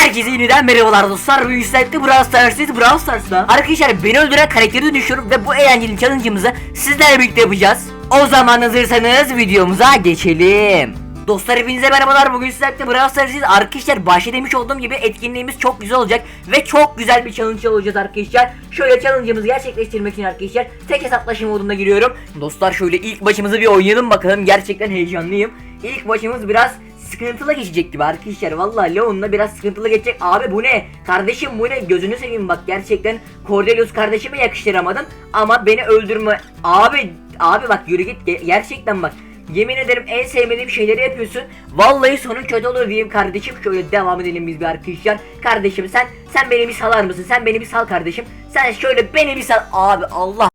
Herkese yeniden merhabalar dostlar. Bu yükseltti Brawl Stars'ız Brawl Stars'da. Arkadaşlar beni öldüren karakteri dönüşüyorum ve bu eğlenceli challenge'ımızı sizlerle birlikte yapacağız. O zaman hazırsanız videomuza geçelim. Dostlar hepinize merhabalar. Bugün sizlerle Brawl Stars'ız. Arkadaşlar başta demiş olduğum gibi etkinliğimiz çok güzel olacak ve çok güzel bir challenge olacağız arkadaşlar. Şöyle challenge'ımızı gerçekleştirmek için arkadaşlar tek hesaplaşma modunda giriyorum. Dostlar şöyle ilk başımızı bir oynayalım bakalım. Gerçekten heyecanlıyım. İlk başımız biraz sıkıntılı geçecek gibi arkadaşlar. Vallahi Leon'la biraz sıkıntılı geçecek. Abi bu ne? Kardeşim bu ne? Gözünü seveyim bak gerçekten Cordelius kardeşime yakıştıramadım ama beni öldürme. Abi abi bak yürü git Ge- gerçekten bak. Yemin ederim en sevmediğim şeyleri yapıyorsun. Vallahi sonun kötü olur diyeyim kardeşim. Şöyle devam edelim biz bir arkadaşlar. Kardeşim sen sen beni bir salar mısın? Sen beni bir sal kardeşim. Sen şöyle beni bir sal. Abi Allah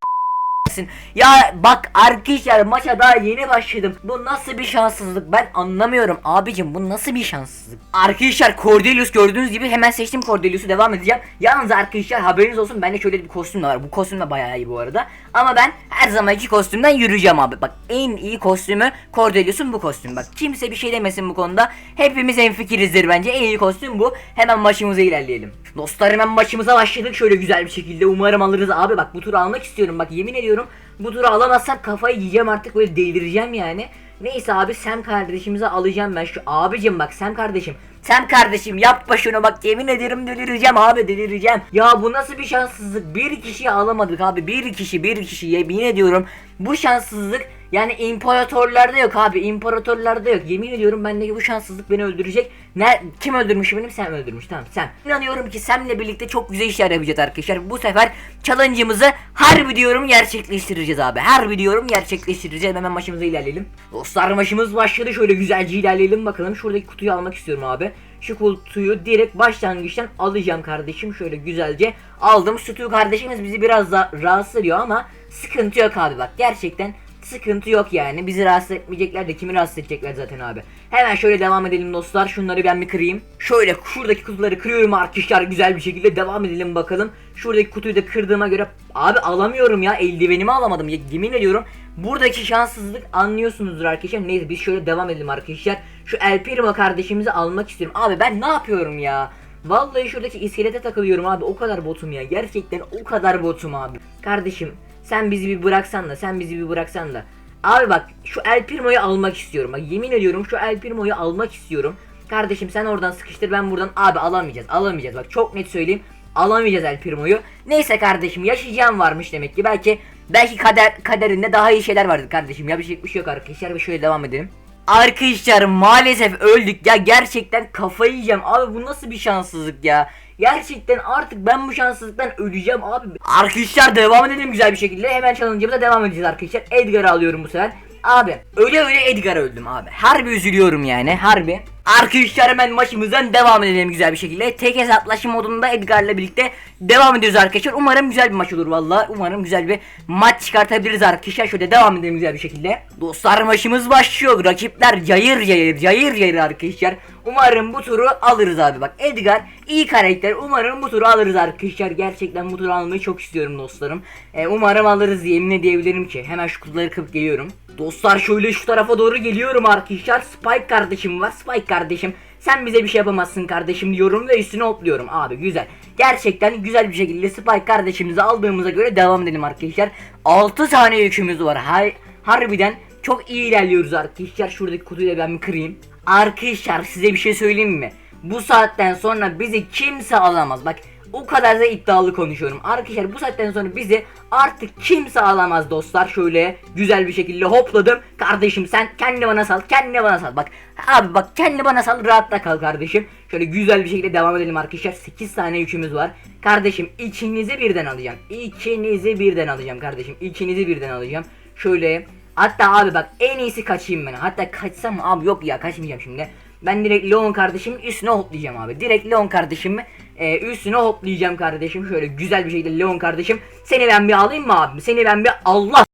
etsin. Ya bak arkadaşlar maça daha yeni başladım. Bu nasıl bir şanssızlık ben anlamıyorum abicim bu nasıl bir şanssızlık. Arkadaşlar Cordelius gördüğünüz gibi hemen seçtim Cordelius'u devam edeceğim. Yalnız arkadaşlar haberiniz olsun bende şöyle bir kostüm de var. Bu kostüm de bayağı iyi bu arada. Ama ben her zamanki kostümden yürüyeceğim abi. Bak en iyi kostümü Cordelius'un bu kostüm. Bak kimse bir şey demesin bu konuda. Hepimiz hemfikirizdir bence. En iyi kostüm bu. Hemen maçımıza ilerleyelim. Dostlar hemen maçımıza başladık şöyle güzel bir şekilde. Umarım alırız abi. Bak bu turu almak istiyorum. Bak yemin ediyorum bu turu alamazsam kafayı yiyeceğim artık böyle delireceğim yani. Neyse abi Sam kardeşimize alacağım ben şu abicim bak Sam kardeşim. Sam kardeşim yapma şunu bak yemin ederim delireceğim abi delireceğim. Ya bu nasıl bir şanssızlık bir kişiyi alamadık abi bir kişi bir kişi yemin ediyorum. Bu şanssızlık yani imparatorlarda yok abi imparatorlarda yok yemin ediyorum bendeki bu şanssızlık beni öldürecek. Ne kim öldürmüş benim Sam öldürmüş tamam Sam. İnanıyorum ki Sam'le birlikte çok güzel işler yapacağız arkadaşlar. Bu sefer challenge'ımızı harbi diyorum gerçekleştireceğiz abi. Harbi diyorum gerçekleştireceğiz. Hemen maçımıza ilerleyelim. Dostlar maçımız başladı. Şöyle güzelce ilerleyelim bakalım. Şuradaki kutuyu almak istiyorum abi. Şu kutuyu direkt başlangıçtan alacağım kardeşim. Şöyle güzelce aldım. Sütü kardeşimiz bizi biraz da rahatsız ediyor ama sıkıntı yok abi bak. Gerçekten sıkıntı yok yani. Bizi rahatsız etmeyecekler de kimi rahatsız edecekler zaten abi. Hemen şöyle devam edelim dostlar. Şunları ben bir kırayım. Şöyle şuradaki kutuları kırıyorum arkadaşlar güzel bir şekilde devam edelim bakalım. Şuradaki kutuyu da kırdığıma göre abi alamıyorum ya. Eldivenimi alamadım. Ya, yemin ediyorum. Buradaki şanssızlık anlıyorsunuzdur arkadaşlar. Neyse biz şöyle devam edelim arkadaşlar. Şu El Primo kardeşimizi almak istiyorum. Abi ben ne yapıyorum ya? Vallahi şuradaki iskelete takılıyorum abi. O kadar botum ya. Gerçekten o kadar botum abi. Kardeşim sen bizi bir bıraksan da sen bizi bir bıraksan da. Abi bak şu El Primo'yu almak istiyorum. Bak yemin ediyorum şu El Primo'yu almak istiyorum. Kardeşim sen oradan sıkıştır ben buradan abi alamayacağız alamayacağız bak çok net söyleyeyim alamayacağız El Primo'yu. Neyse kardeşim yaşayacağım varmış demek ki belki belki kader kaderinde daha iyi şeyler vardır kardeşim yapacak bir şey yok arkadaşlar ve şöyle devam edelim. Arkadaşlar maalesef öldük. Ya gerçekten kafayı yiyeceğim. Abi bu nasıl bir şanssızlık ya? Gerçekten artık ben bu şanssızlıktan öleceğim abi. Arkadaşlar devam edelim güzel bir şekilde. Hemen challenge'ımıza devam edeceğiz arkadaşlar. Edgar'ı alıyorum bu sefer. Abi öyle öyle Edgar'a öldüm abi. Harbi üzülüyorum yani harbi Arkadaşlar hemen maçımızdan devam edelim güzel bir şekilde. Tek hesaplaşma modunda Edgar'la birlikte devam ediyoruz arkadaşlar. Umarım güzel bir maç olur vallahi. Umarım güzel bir maç çıkartabiliriz arkadaşlar. Şöyle devam edelim güzel bir şekilde. Dostlar maçımız başlıyor. Rakipler yayır yayır yayır yayır arkadaşlar. Umarım bu turu alırız abi. Bak Edgar iyi karakter. Umarım bu turu alırız arkadaşlar. Gerçekten bu turu almayı çok istiyorum dostlarım. Ee, Umarım alırız yemin edebilirim ki. Hemen şu kutuları kırıp geliyorum Dostlar şöyle şu tarafa doğru geliyorum arkadaşlar. Spike kardeşim var Spike kardeşim. Sen bize bir şey yapamazsın kardeşim diyorum ve üstüne hopluyorum abi güzel. Gerçekten güzel bir şekilde Spike kardeşimizi aldığımıza göre devam edelim arkadaşlar. 6 tane yükümüz var. Hay harbiden çok iyi ilerliyoruz arkadaşlar. Şuradaki kutuyu da ben bir kırayım. Arkadaşlar size bir şey söyleyeyim mi? Bu saatten sonra bizi kimse alamaz. Bak o kadar da iddialı konuşuyorum. Arkadaşlar bu saatten sonra bizi artık kimse alamaz dostlar. Şöyle güzel bir şekilde hopladım. Kardeşim sen kendi bana sal. Kendi bana sal. Bak abi bak kendi bana sal. Rahatta kal kardeşim. Şöyle güzel bir şekilde devam edelim arkadaşlar. 8 tane yükümüz var. Kardeşim ikinizi birden alacağım. İkinizi birden alacağım kardeşim. İkinizi birden alacağım. Şöyle Hatta abi bak en iyisi kaçayım ben. Hatta kaçsam abi yok ya kaçmayacağım şimdi. Ben direkt Leon kardeşimin üstüne hoplayacağım abi. Direkt Leon kardeşimi e, üstüne hoplayacağım kardeşim. Şöyle güzel bir şekilde Leon kardeşim. Seni ben bir alayım mı abi? Seni ben bir Allah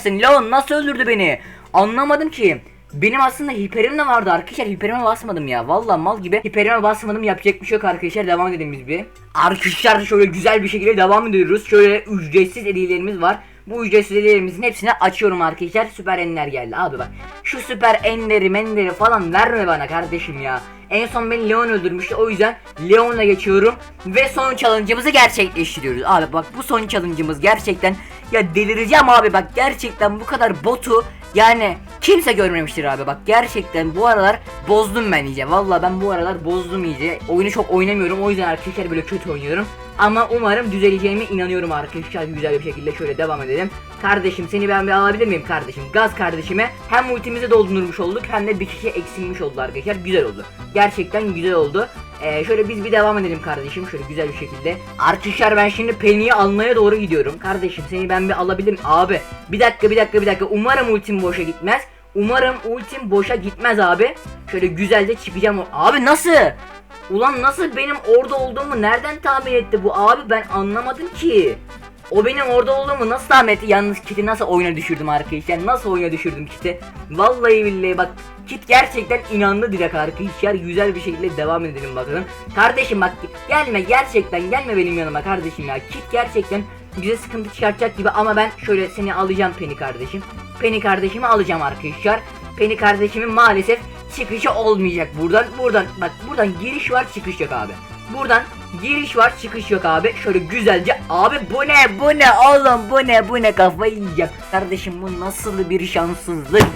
sen Leon nasıl öldürdü beni? Anlamadım ki. Benim aslında hiperim de vardı arkadaşlar. Hiperime basmadım ya. Vallahi mal gibi hiperime basmadım. Yapacak bir şey yok arkadaşlar. Devam edelim biz bir. Arkadaşlar şöyle güzel bir şekilde devam ediyoruz. Şöyle ücretsiz hediyelerimiz var. Bu ücretsiz hediyelerimizin hepsini açıyorum arkadaşlar. Süper enler geldi. Abi bak Şu süper enleri menleri falan verme bana kardeşim ya En son beni Leon öldürmüştü. O yüzden Leon'la geçiyorum. Ve son challenge'ımızı gerçekleştiriyoruz. Abi bak bu son challenge'ımız gerçekten ya delireceğim abi bak gerçekten bu kadar botu yani kimse görmemiştir abi bak gerçekten bu aralar bozdum ben iyice. Valla ben bu aralar bozdum iyice. Oyunu çok oynamıyorum o yüzden arkadaşlar böyle kötü oynuyorum. Ama umarım düzeleceğime inanıyorum arkadaşlar güzel bir şekilde şöyle devam edelim. Kardeşim seni ben bir alabilir miyim kardeşim? Gaz kardeşime hem ultimizi doldurmuş olduk hem de bir kişi eksilmiş oldu arkadaşlar. Güzel oldu. Gerçekten güzel oldu. Ee, şöyle biz bir devam edelim kardeşim şöyle güzel bir şekilde. Arkadaşlar ben şimdi Penny'i almaya doğru gidiyorum. Kardeşim seni ben bir alabilirim. Abi bir dakika bir dakika bir dakika. Umarım ultim boşa gitmez. Umarım ultim boşa gitmez abi. Şöyle güzelce çıkacağım. Abi nasıl? Ulan nasıl benim orada olduğumu nereden tahmin etti bu abi ben anlamadım ki. O benim orada olduğumu nasıl tahmin etti? Yalnız Kit'i nasıl oyuna düşürdüm arkadaşlar? Nasıl oyuna düşürdüm Kit'i? Vallahi billahi bak Kit gerçekten inandı direkt arkadaşlar. Güzel bir şekilde devam edelim bakalım. Kardeşim bak gelme gerçekten gelme benim yanıma kardeşim ya. Kit gerçekten bize sıkıntı çıkartacak gibi ama ben şöyle seni alacağım Penny kardeşim. Penny kardeşimi alacağım arkadaşlar. Penny kardeşimin maalesef çıkışı olmayacak buradan. Buradan bak buradan giriş var çıkış yok abi. Buradan giriş var çıkış yok abi. Şöyle güzelce abi bu ne bu ne oğlum bu ne bu ne kafayı yiyeceğim. Kardeşim bu nasıl bir şanssızlık.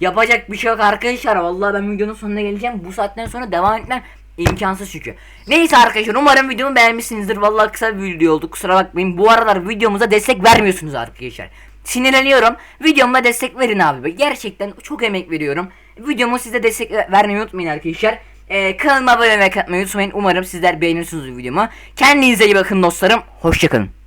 Yapacak bir şey yok arkadaşlar. Vallahi ben videonun sonuna geleceğim. Bu saatten sonra devam etmem imkansız çünkü. Neyse arkadaşlar umarım videomu beğenmişsinizdir. Vallahi kısa bir video oldu. Kusura bakmayın. Bu aralar videomuza destek vermiyorsunuz arkadaşlar. Sinirleniyorum. Videoma destek verin abi. Gerçekten çok emek veriyorum. Videomu size destek vermeyi unutmayın arkadaşlar. Ee, kanalıma abone olmayı unutmayın. Umarım sizler beğenirsiniz videomu. Kendinize iyi bakın dostlarım. Hoşçakalın.